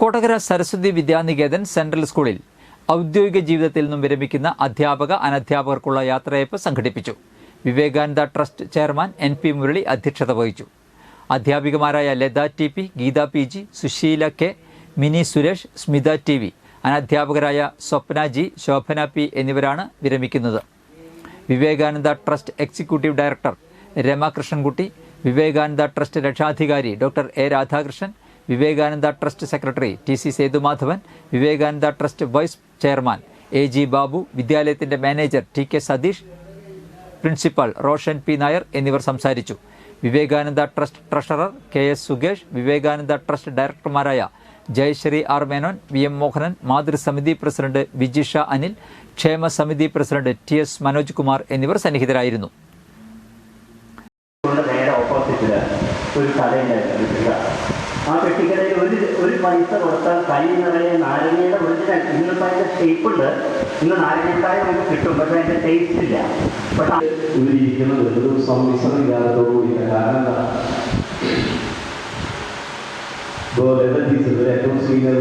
Kottakara Saraswati Vidya Niketan central സ്കൂളിൽ ഔദ്യോഗിക ജീവിതത്തിൽ നിന്നും വിരമിക്കുന്ന അധ്യാപക അനധ്യാപകർക്കുള്ള യാത്രയയപ്പ് സംഘടിപ്പിച്ചു. Vivekananda trust chairman N P Murali അധ്യക്ഷത വഹിച്ചു. അധ്യാപികമാരായ Latha T P Geetha P G Sushila K Mini Suresh Smitha T V അനധ്യാപകരായ Swapna G Shobhana P എന്നിവരാണ് വിരമിക്കുന്നത്. Vivekananda trust executive director Ramakrishnankutty Vivekananda trust രക്ഷാധികാരി doctor A Radhakrishnan Vivekananda trust secretary T C Sethumadhavan Vivekananda trust vice chairman A G Babu വിദ്യാലയത്തിന്റെ manager T K Satheesh principal Roshan P Nair എന്നിവർ സംസാരിച്ചു. Vivekananda trust treasurer K S Sukesh Vivekananda trust ഡയറക്ടർമാരായ Jayashree R Menon V M Mohanan മാതൃസമിതി president Vijisha Anil ക്ഷേമ സമിതി president T S Manoj Kumar എന്നിവർ സന്നിഹിതരായിരുന്നു. ഒരു കടയുണ്ടായിരുന്നു ആ പെട്ടിക്കടയിൽ ഒരു ഒരു പൈസ കൊടുത്താൽ കൈ നിറയെ നാരങ്ങയുടെ ഒറിജിനൽ ഇന്നിപ്പോൾ അതിന്റെ ഷേപ്പ് ഉണ്ട്. ഇന്ന് നാരങ്ങക്കായ നമുക്ക് കിട്ടും പക്ഷേ അതിന്റെ ടേസ്റ്റ് ഇല്ല. പക്ഷേ ഇവരിയ്ക്കുന്നത് ഒരു കാരണം ഏറ്റവും സീനിയർ